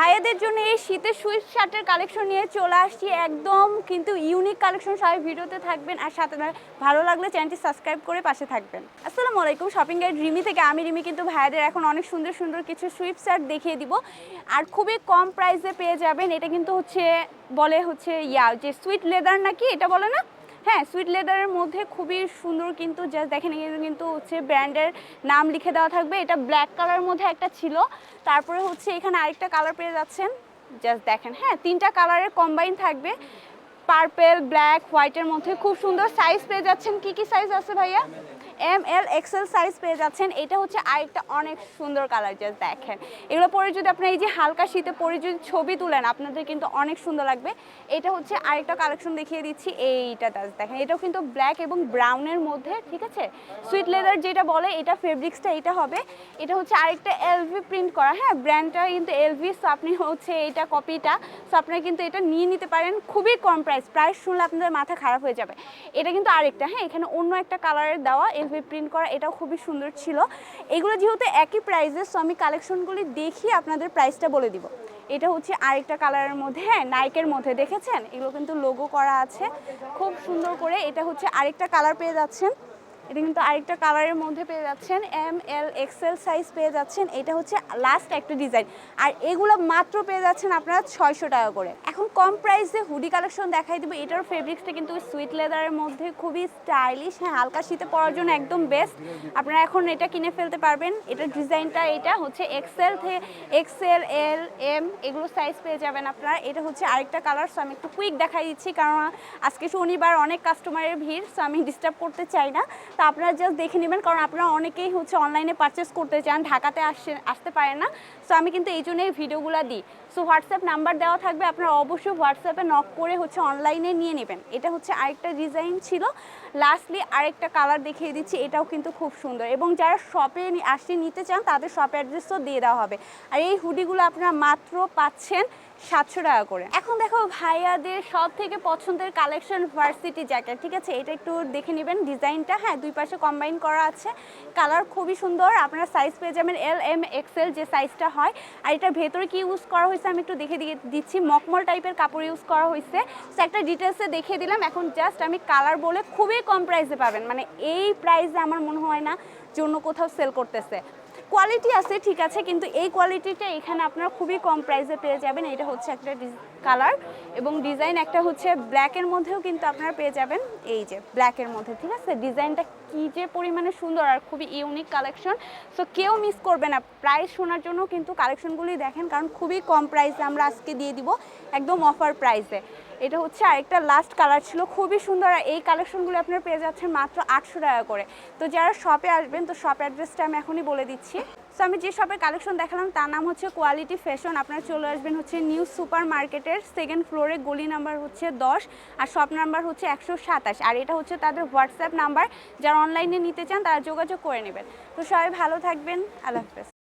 ভাইয়াদের জন্য এই শীতের সুইট শার্টের কালেকশন নিয়ে চলে আসছি একদম কিন্তু ইউনিক কালেকশন সবাই ভিডিওতে থাকবেন। আর সাথে ভালো লাগলে চ্যানেলটি সাবস্ক্রাইব করে পাশে থাকবেন। আসসালামু আলাইকুম শপিং গাইড রিমি থেকে আমি রিমি কিন্তু ভাইয়াদের এখন অনেক সুন্দর সুন্দর কিছু সুইট শার্ট দেখিয়ে দিব। আর খুবই কম প্রাইসে পেয়ে যাবেন, এটা কিন্তু হচ্ছে বলে হচ্ছে ইয়া, যে সুইট লেদার নাকি, এটা বলে না? হ্যাঁ সুইট লেদারের মধ্যে খুবই সুন্দর কিন্তু জাস্ট দেখেন কিন্তু হচ্ছে ব্র্যান্ডের নাম লিখে দেওয়া থাকবে। এটা ব্ল্যাক কালারের মধ্যে একটা ছিল। তারপরে হচ্ছে এখানে আরেকটা কালার পেয়ে যাচ্ছেন। জাস্ট দেখেন হ্যাঁ তিনটা কালারের কম্বাইন থাকবে। পার্পেল ব্ল্যাক হোয়াইটের মধ্যে খুব সুন্দর সাইজ পেয়ে যাচ্ছেন। কি কি সাইজ আছে ভাইয়া? এম এল এক্সেল সাইজ পেয়ে যাচ্ছেন, এটা হচ্ছে আরেকটা অনেক সুন্দর কালার জাস্ট দেখেন। এগুলো পরে যদি আপনার এই যে হালকা শীতে পরে যদি ছবি তুলেন, আপনাদের কিন্তু অনেক সুন্দর লাগবে। এটা হচ্ছে আরেকটা কালেকশন দেখিয়ে দিচ্ছি, এইটা জাস্ট দেখেন। এটাও কিন্তু ব্ল্যাক এবং ব্রাউনের মধ্যে, ঠিক আছে? সুইট লেদার যেটা বলে, এটা ফেব্রিক্সটা এটা হবে। এটা হচ্ছে আরেকটা এলভি প্রিন্ট করা হ্যাঁ? ব্র্যান্ডটা কিন্তু এলভি সো আপনি হচ্ছে এইটা কপিটা সো আপনারা কিন্তু এটা নিয়ে নিতে পারেন। খুবই কম প্রাইস প্রাইস শুনলে আপনাদের মাথা খারাপ হয়ে যাবে। এটা কিন্তু আরেকটা হ্যাঁ? এখানে অন্য একটা কালারের দেওয়া এলভি প্রিন্ট করা, এটাও খুবই সুন্দর ছিল। এগুলো যেহেতু একই প্রাইসের সো আমি কালেকশনগুলি দেখি আপনাদের প্রাইসটা বলে দিব। এটা হচ্ছে আরেকটা কালারের মধ্যে হ্যাঁ নাইকের মধ্যে, দেখেছেন? এগুলো কিন্তু লোগো করা আছে। খুব সুন্দর করে এটা হচ্ছে আরেকটা কালার পেয়ে যাচ্ছেন। এটা কিন্তু আরেকটা কালারের মধ্যে পেয়ে যাচ্ছেন এম এল এক্সেল সাইজ পেয়ে যাচ্ছেন। এটা হচ্ছে লাস্ট একটা ডিজাইন আর এগুলো মাত্র পেয়ে যাচ্ছেন আপনারা ছয়শো টাকা করে। এখন কম প্রাইসে হুডি কালেকশন দেখাই দিব। এটার ফেব্রিক্সটা কিন্তু সুইট লেদারের মধ্যে খুবই স্টাইলিশ হ্যাঁ হালকা শীতে পরার জন্য একদম বেস্ট আপনারা এখন এটা কিনে ফেলতে পারবেন। এটার ডিজাইনটা এটা হচ্ছে এক্সেল থেকে এক্সেল এল এম এগুলো সাইজ পেয়ে যাবেন আপনারা। এটা হচ্ছে আরেকটা কালার সো আমি একটু কুইক দেখাই দিচ্ছি। কারণ আজকে শনিবার অনেক কাস্টমারের ভিড় সো আমি ডিস্টার্ব করতে চাই না। তো আপনারা জাস্ট দেখে নেবেন, কারণ আপনারা অনেকেই হচ্ছে অনলাইনে পারচেস করতে চান, ঢাকাতে আসছে আসতে পারেন না। সো আমি কিন্তু এই জন্যই ভিডিওগুলো দিই। সো হোয়াটসঅ্যাপ নাম্বার দেওয়া থাকবে, আপনারা অবশ্যই হোয়াটসঅ্যাপে নক করে হচ্ছে অনলাইনে নিয়ে নেবেন। এটা হচ্ছে আরেকটা ডিজাইন ছিল। লাস্টলি আরেকটা কালার দেখিয়ে দিচ্ছি, এটাও কিন্তু খুব সুন্দর। এবং যারা শপে আসতে নিতে চান, তাদের শপ অ্যাড্রেসও দিয়ে দেওয়া হবে। আর এই হুডিগুলো আপনারা মাত্র পাচ্ছেন সাতশো টাকা করে। এখন দেখো ভাইয়াদের সব থেকে পছন্দের কালেকশন ভার্সিটি জ্যাকেট ঠিক আছে? এটা একটু দেখে নেবেন ডিজাইনটা হ্যাঁ দুই পাশে কম্বাইন করা আছে। কালার খুবই সুন্দর। আপনারা সাইজ পেয়ে যাবেন এল এম এক্সেল যে সাইজটা হয়। আর এটার ভেতরে কি ইউজ করা হয়েছে আমি একটু দেখে দিয়ে দিচ্ছি। মকমল টাইপের কাপড় ইউজ করা হয়েছে। তো একটা ডিটেলসে দেখিয়ে দিলাম। এখন জাস্ট আমি কালার বলে খুবই কম প্রাইসে পাবেন। মানে এই প্রাইসে আমার মনে হয় না যে অন্য কোথাও সেল করতেছে। কোয়ালিটি আছে, ঠিক আছে, কিন্তু এই কোয়ালিটিটা এখানে আপনারা খুবই কম প্রাইসে পেয়ে যাবেন। এটা হচ্ছে একটা কালার এবং ডিজাইন একটা হচ্ছে ব্ল্যাকের মধ্যেও কিন্তু আপনারা পেয়ে যাবেন। এই যে ব্ল্যাকের মধ্যে, ঠিক আছে? ডিজাইনটা কী যে পরিমাণে সুন্দর আর খুবই ইউনিক কালেকশন সো কেউ মিস করবে না। প্রাইস শোনার জন্য কিন্তু কালেকশনগুলি দেখেন, কারণ খুবই কম প্রাইসে আমরা আজকে দিয়ে দিব, একদম অফার প্রাইসে এটা হচ্ছে আরেকটা লাস্ট কালার ছিল, খুবই সুন্দর। আর এই কালেকশনগুলো আপনারা পেয়ে যাচ্ছেন মাত্র আটশো টাকা করে। তো যারা শপে আসবেন, তো শপ অ্যাড্রেসটা আমি এখনই বলে দিচ্ছি। সো আমি যে শপের কালেকশন দেখালাম, তার নাম হচ্ছে কোয়ালিটি ফ্যাশন আপনারা চলে আসবেন হচ্ছে নিউ সুপার মার্কেটের সেকেন্ড ফ্লোরে গলি নাম্বার হচ্ছে দশ আর শপ নাম্বার হচ্ছে একশো সাতাশ। আর এটা হচ্ছে তাদের হোয়াটসঅ্যাপ নাম্বার যারা অনলাইনে নিতে চান, তারা যোগাযোগ করে নেবেন। তো সবাই ভালো থাকবেন। আল্লাহ হাফেজ।